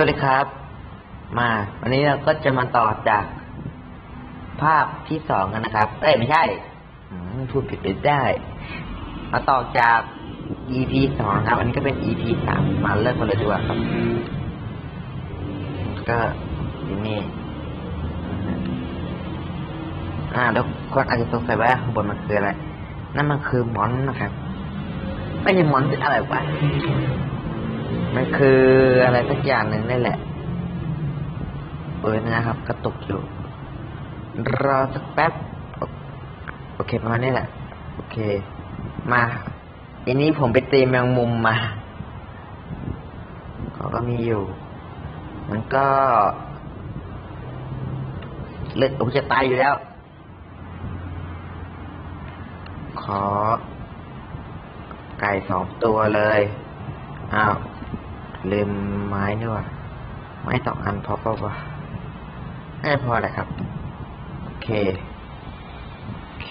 วัสดีครับ มาวันนี้เราก็จะมาต่อจาก ภาพที่สองกันนะครับเอ้ยไม่ใช่พูดผิดไปได้ มาต่อจาก EP สองครับ อันนี้ก็เป็น EP สามมาเริ่มกันเลยดีกว่าครับ ก็ที่นี่อ่าแล้วคนอาจจะสงสัยว่าข้างบนมันคืออะไร นั่นมันคือมอนนะครับ ไม่ใช่มอนเป็นอะไรวะ มันคืออะไรสักอย่างหนึ่งนี่แหละเปิดนะครับ กระตุกอยู่ รอสักแป๊บ โอเคประมาณนี้แหละ โอเค มาอันนี้ผมไปตีแมงมุมมาเขาก็มีอยู่ มันก็เลือดผมจะตายอยู่แล้ว ขอ ไก่สองตัวเลย อ้าวลืมไม้ด้วยว่ะไม้สองอันพอปะวะไม่พอแหละครับ โอเค โอเค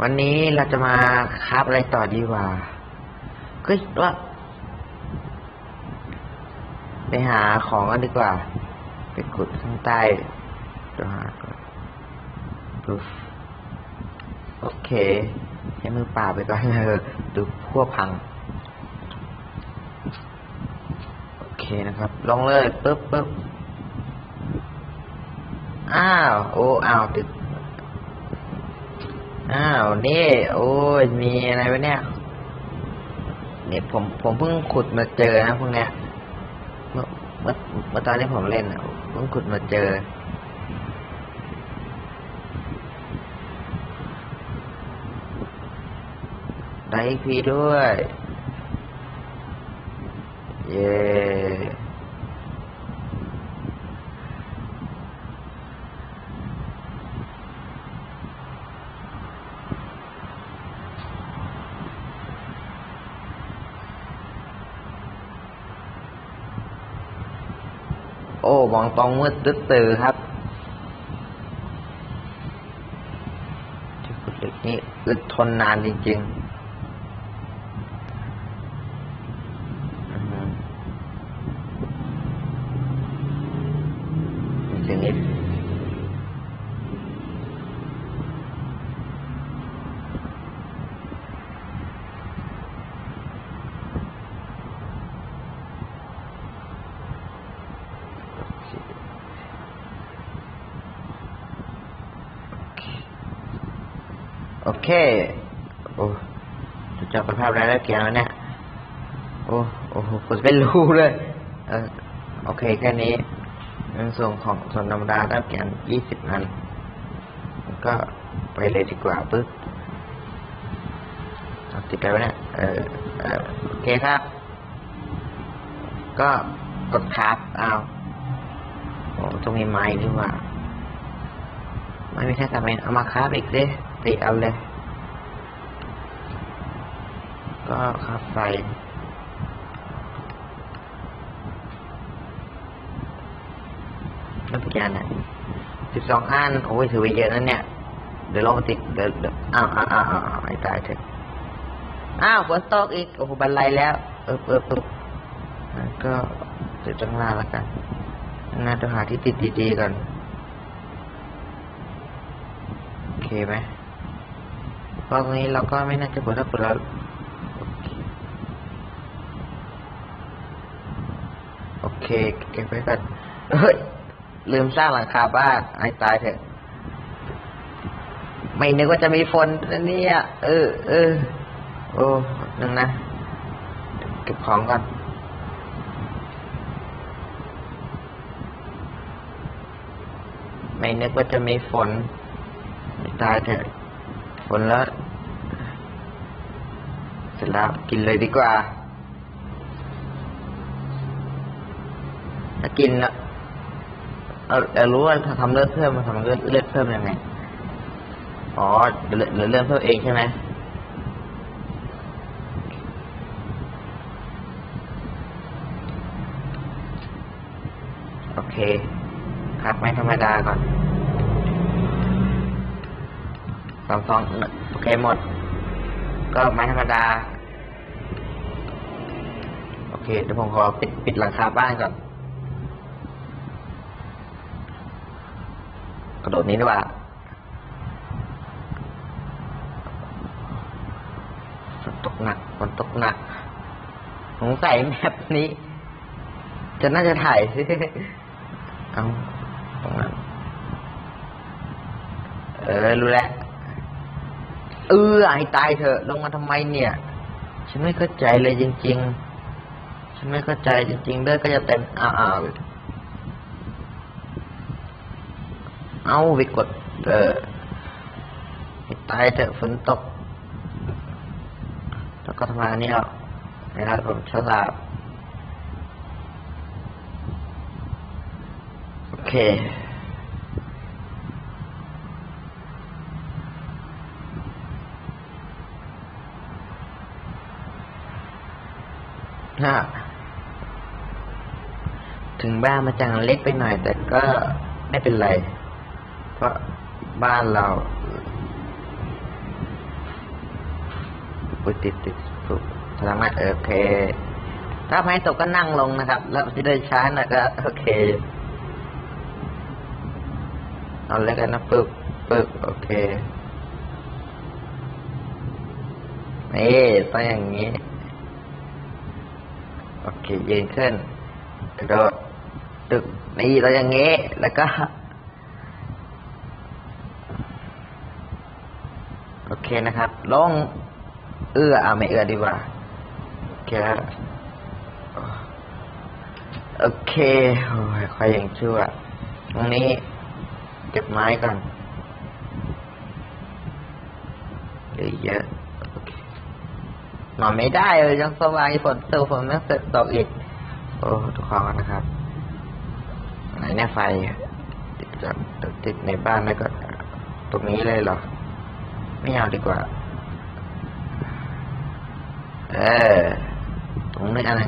วันนี้เราจะมาคราบอะไรต่อดีวะก็ว่า ไปหาของกันดีกว่า ไปขุดข้างใต้เดี๋ยวหาก่อนดูโอเคใช้มือป่าไปก่อนเออดูพวกพัง โอ เคนะครับ ลองเลยปึ๊บปึ๊บอ้าว โอ้อ้าวตึกอ้าวนี่โอ้ยมีอะไรวะเนี่ยเนี่ยผมผมเพิ่งขุดมาเจอนะพวกเนี้ยเมื่อเมื่อเมื่อตอนที่ผมเล่นอะเพิ่งขุดมาเจอได้พีด้วย เย้โอ้มองตรงมืดตึ๊ดตือครับที่ขุดเหล็กนี่อึดทนนานจริงๆอือฮึมีเสียงนิด โอเค โอ้จะจับภาพรายละเอียดแล้วเนี่ย โอ้โอ้โหกดเป็นรูเลยเออโอเคแค่นี้ในส่วนของส่วนธรรมดาได้เกียนยี่สิบนัน ก็ไปเลยดีกว่าปึ๊บติดไปไว้เนี่ยเออเออโอเคครับ ก็กดคราฟเอาโอ้ต้องมีไม้ดีกว่า ไม่มีแค่ทำไมเอามาคราอีกสิ ติเอาเลย ก็คราฟไฟแล้วกี่อันอะสิบสองอันโอ้ยถือว่าเยอะนั่นเนี่ย เดี๋ยวลองติดเดี๋ยวเอ้าวอ้าวอ้าวอ้าวไอ้ตายเถอะอ้าวฝนตกอีก โอ้โหบันไลแล้ว เออเออเออก็เดี๋ยวจังลาแล้วกันน่าจะหาที่ติดดีๆก่อน โอเคไหม ราะตรงนี้เราก็ไม่น่าจะปวดถ้าปวดเราโอเค เก็บไว้ก่อนเฮ้ย ลืมสร้างหลังคาบ้านไอ้ตายเถอะ ไม่นึกว่าจะมีฝนนะเนี่ย เออ เออ โอ้นั่นนะ เก็บของก่อนไม่นึกว่าจะมีฝนตายเถอะฝนแล้ว เสร็จแล้วกินเลยดีกว่าถ้ากินเออเออรู้ว่าทำเลือดเพิ่มมาทำเลือดเลือดเพิ่มยังไงอ๋อเดี๋ยวเดี๋ยวเลือดเพิ่มเองใช่ไหมโอเคคัดไม้ธรรมดาก่อนสองสองโอเคหมด ก็ไม้ธรรมดา โอเคเดี๋ยวผมขอปิดปิดหลังคาบ้านก่อนกระโดดนี้ดีกว่าฝนตกหนักฝนตกหนักสงสัยแบบนี้ จะน่าจะถ่ายเอาตรงนั้นเออ รู้แล้ว เออให้ตายเถอะ ลงมาทำไมเนี่ย ฉันไม่เข้าใจเลยจริง ๆ ฉันไม่เข้าใจจริง ๆเลือดก็จะเต็มอ้าวๆเอาไปกด เออให้ตายเถอะฝนตก แล้วก็ทำงานนี้เอานะครับผมฉลาดโอเค ฮะถึงบ้านมาจังเล็กไปหน่อย แต่ก็ไม่เป็นไร เพราะบ้านเราปติดติดสุดสามารถโอเค ถ้าไม่ตกก็นั่งลงนะครับ แล้วจะได้ช้าน่อยก็โอเค เอาแล้วกันนะปึกปึกโอเค นี่ต้องอย่างนี้ โอเค ยืนขึ้นกระโดดตึกนี่เราอย่างงี้ แล้วก็ โอเคนะครับ ลง เอื้อเอาไม่เอื้อดีกว่า โอเคแล้วโอเคโอ้ยคอยอย่างชั่วตรงนี้เก็บไม้ก่อนเยอะ นอนไม่ได้เลยยังสว่างฝนตกฝนไม่เสร็จตกอีก โอ้ทุกคนนะครับไหนเนี่ยไฟติดจากติดในบ้านแล้วก็ ตรงนี้เลยเหรอ ไม่เอาดีกว่า เออตรงนี้อะไร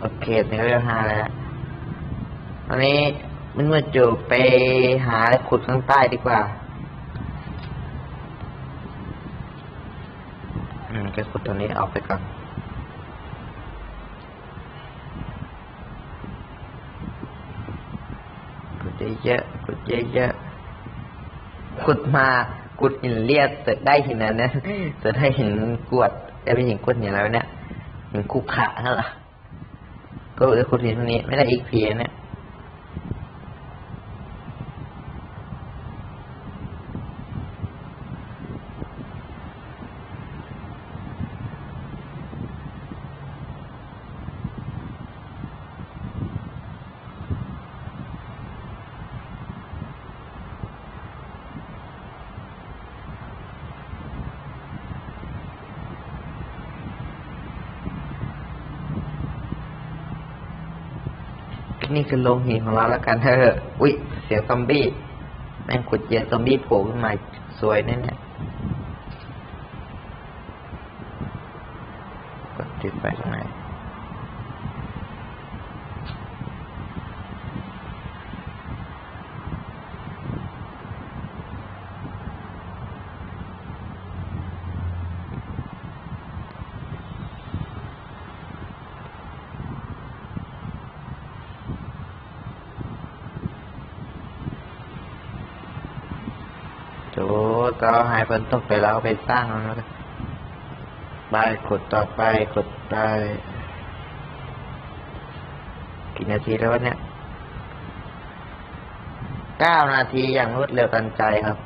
โอเคถึงเรื่องหาแล้วตอนนี้มันมาจูไปหาขุดข้างใต้ดีกว่า อืมก็ขุดตัวนี้ออกไปก่อนขุดเยอะๆขุดเยอะๆขุดมาขุดหินเลียดเสร็จได้หินนั้นนะเสร็จได้หินกวดได้เป็นหินกวดอย่างแล้วเนี่ยหินคุกขะนั่นแหละก็เออขุดหินตรงนี้ ไม่ได้อีกเพียเนี่ย นี่คือโรงหินของเราแล้วกันเถอะอุ้ยเสียงซอมบี้ แม่งขุดเยอะซอมบี้โผล่ขึ้นมาสวยแน่เนี่ยกดติดไปตรงไหน โจ ก็หายฝนตกไปแล้วไปสร้างแล้วกันไปขุดต่อไปขุดไปกี่นาทีแล้ววะเนี่ยเก้านาทีอย่างรวดเร็วทันใจครับ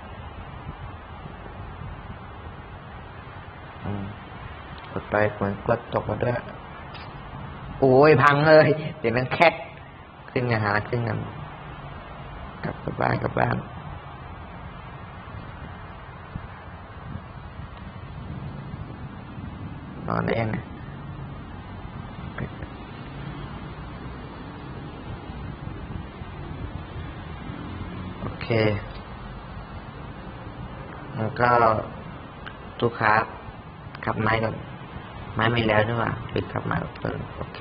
อืมกดไปฝนกดตกมาด้วย โอ้ยพังเลยเสียงมันแคกขึ้นกันหาขึ้นกันกลับกลับบ้านกลับบ้าน น อนเองโอเค แล้วก็ลูกค้าขับไม้ก่อนไม้ไม่แล้วนี่หว่าปิดขับไม้ก่อนโอเค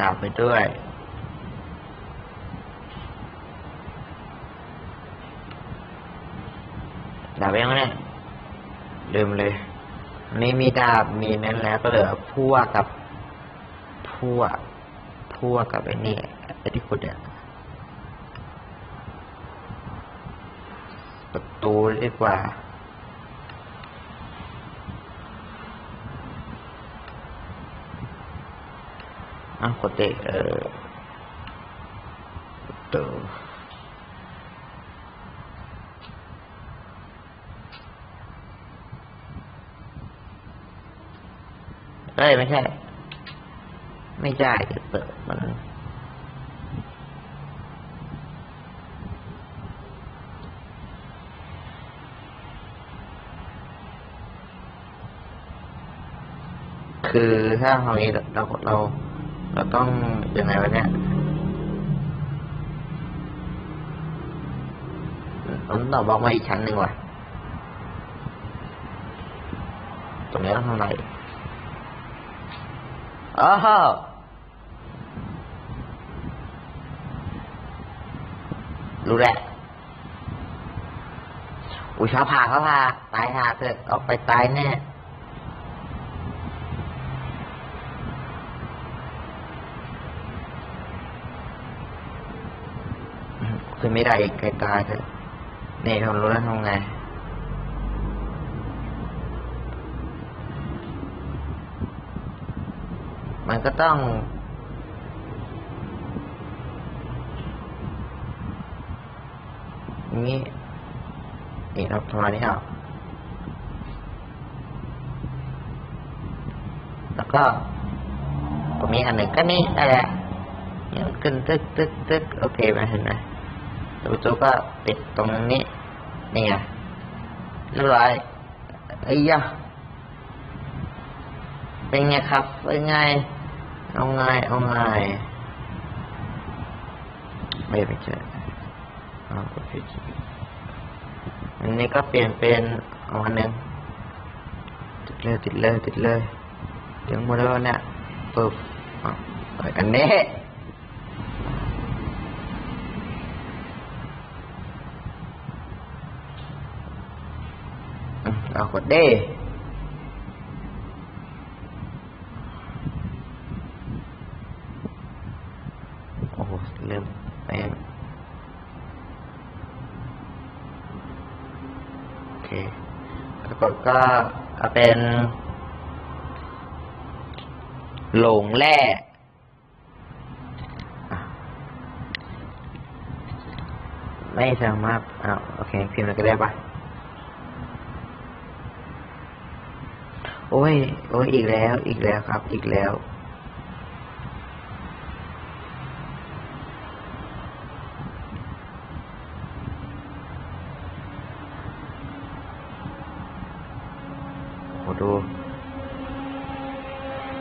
ดาบไปด้วย ดาบยังไงลืมเลยอันนี้มีดาบมีนั่นแล้วก็เหลือพวกับพั่วพั่วกับไอ้นี่ไอ้ที่ขุดเนี่ยประตูดีกว่าอะกดเตะเออประตู เอ้ยไม่ใช่ ไม่ใช่เปิดมันคือถ้าตรงนี้เราเราเราต้องยังไงวะเนี่ยผมต่อบล็อกมาอีกชั้นหนึ่งว่ะตรงนี้ต้องทำอะไร อ้าวรู้แหละ อุ้ยเขาพาเขาพาตายหาเถอะออกไปตายแน่คือไม่ได้ไกลตายเถอะนี่ทำรู้แล้วทำไง มัน ก็ต้อง นี่นี่เราทำไรนี่อะแล้วก็ตรงนี้อันหนึ่งก็นี่ได้แหละเนี่ยขึ้นตึกตึกตึกโอเคไหมเห็นไหมประตูก็ปิดตรงนี้นี่ไงเรียบร้อยไอ้ยะเป็นไงครับเป็นไง เอาไงเอาไงไม่ไปเจอเอาไปเจออันนี้ก็เปลี่ยนเป็นเอาอันหนึ่งติดเลยติดเลยติดเลยถึงหมดแล้วเนี่ยปึ๊บอะไปกันเน่อืมเอากดเด้โอ้โหลืมแป้ง คแล้วกดก็เอาเป็นหลงแร่ไม่สามารถอ้าวโอเคพิมพ์อะไรก็ได้ปะโอ้ย โอ้ย อีกแล้ว อีกแล้วครับ อีกแล้ว โอ้ ดู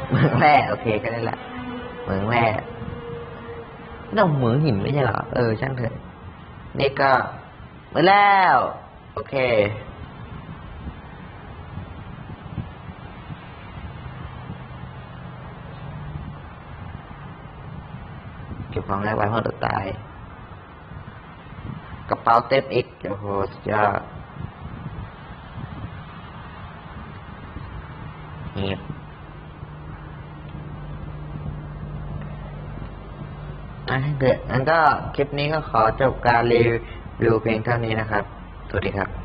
เหมืองแร่โอเคก็ได้ละเหมืองแร่เราเหมืองหินไม่ใช่เหรอ เออ ช่างเถอะ นี่ก็มาแล้ว โอเค เก็บของแรกไว้เพราะตัวตาย กระเป๋าเต็มอีกโอ้โหสุดยอดนี่อะ เดี๋ยอันก็คลิปนี้ก็ขอจบการรีวิวเพียงเท่านี้นะครับ สวัสดีครับ